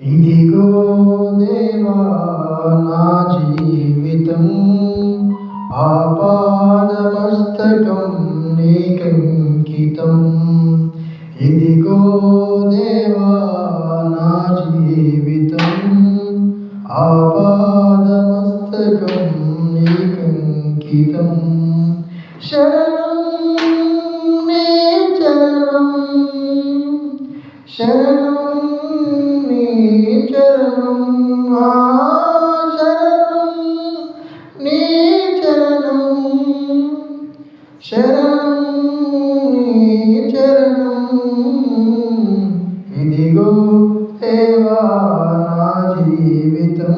ఇదిగో దేవా నా జీవితం పాపానమస్తకం నీకంకితం. ఇదిగో దేవా నా జీవితం ఆపాదమస్తకం నీకంకితం. శరణం శరణం నీ చరణం శరణం నీ చరణం శరణం నీ చరణం ఇదిగో సేవా నా జీవితం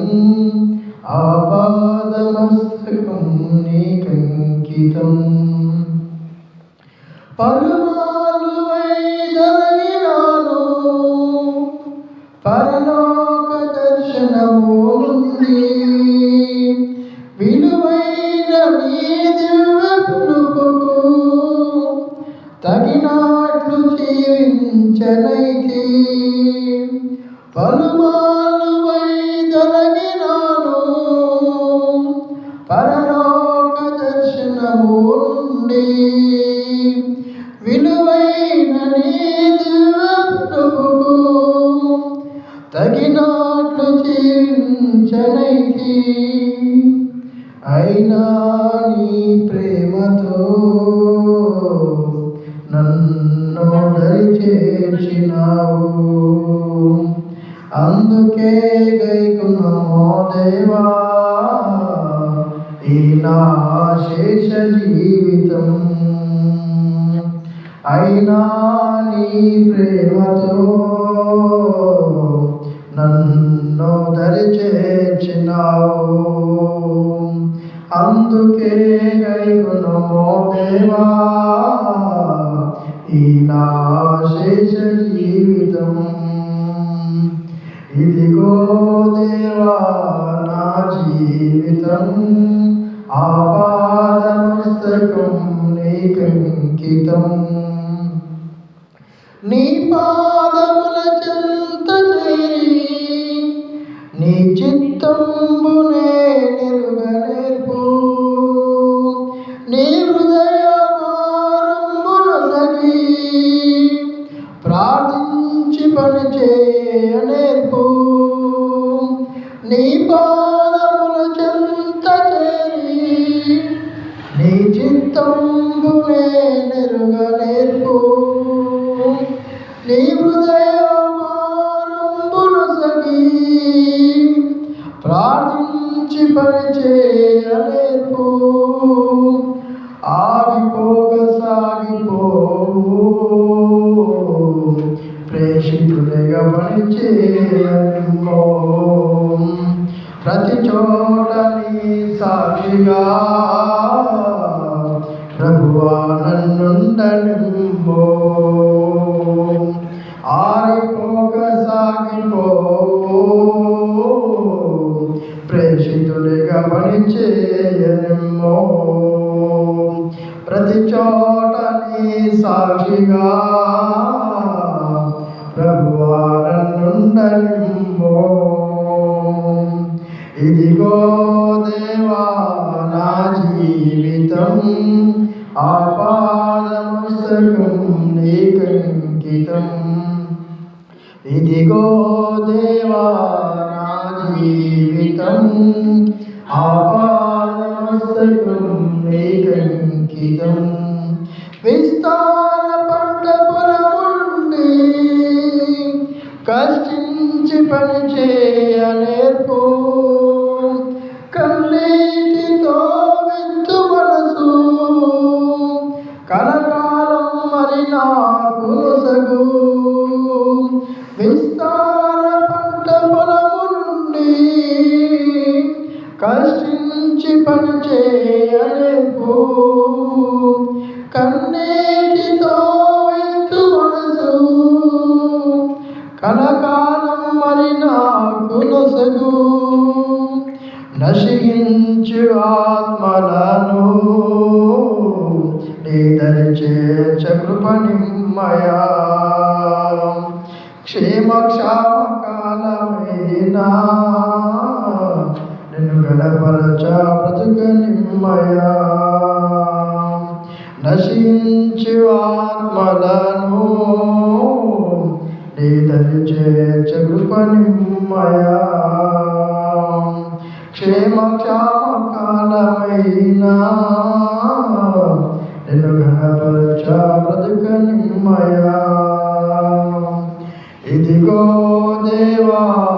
ఆపాదమస్తకం నీకంకితం పలు తగినట్లు జీవించనైతే. పలుమాలు వైదొలగినాను. పరలోక దర్శనము నుండి విలువైన నీ దివ్యప్రభువు తగినట్లు జీవించనైతి. అయినా నీ ప్రేమతో నన్ను దరి చేర్చినావు. అందుకే గైకున్నమో దేవా ఈ నా శేష జీవితం. అయినా నీ ప్రేమతో నన్ను దరి చేర్చినావు. అందుకే గైకున్నమో దేవా ఈ నా శేష జీవితం. ఇదిగో దేవా నా జీవితం ఆపాదమస్తకం నీకంకితం నీ పాదముల చెంత చేరి నీ చిత్తంబునే పని నీ పాదముల చెంత చేరి నీ చిత్తంబునే నెరుగలే. చోట నీ సాక్షిగా ప్రభువా నన్నుండనింబో ఆరిపోక సాగిపో. ప్రేషితుడిగా పని చేయనిమ్మో. ప్రతి చోట నీ సాక్షిగా ప్రభువా నన్నుండనిమ్మో. ఇదిగో దేవా నా జీవితం ఆపాదమస్తకం నీకంకితం ఇదిగో దేవా నా జీవితం ఆపాదమస్తకం నీకంకితం విస్తార పంట పొలముండి కష్టించి పని చేయనేర్పు కన్నీటితో విస్తార పంట పొలము నుండి కష్టించి పని చేయలేపు కన్నీటితో విత్తు మనసు కలకాలం మరి నాకు నొసగు నశించు ఆత్మలను నీదరి దరి కృప నిమ్మయా. క్షేమక్షామకాలమైనా? నిన్ను గడపరచ బ్రతుక నిమ్మయా. నశించి ఆత్మలను నీ తల్లి చేర్చృప నిమ్మయా. క్షేమక్షామకాలమైనా? నిన్ను గణపరచ బ్రతుక నిమ్మయా. 一个你我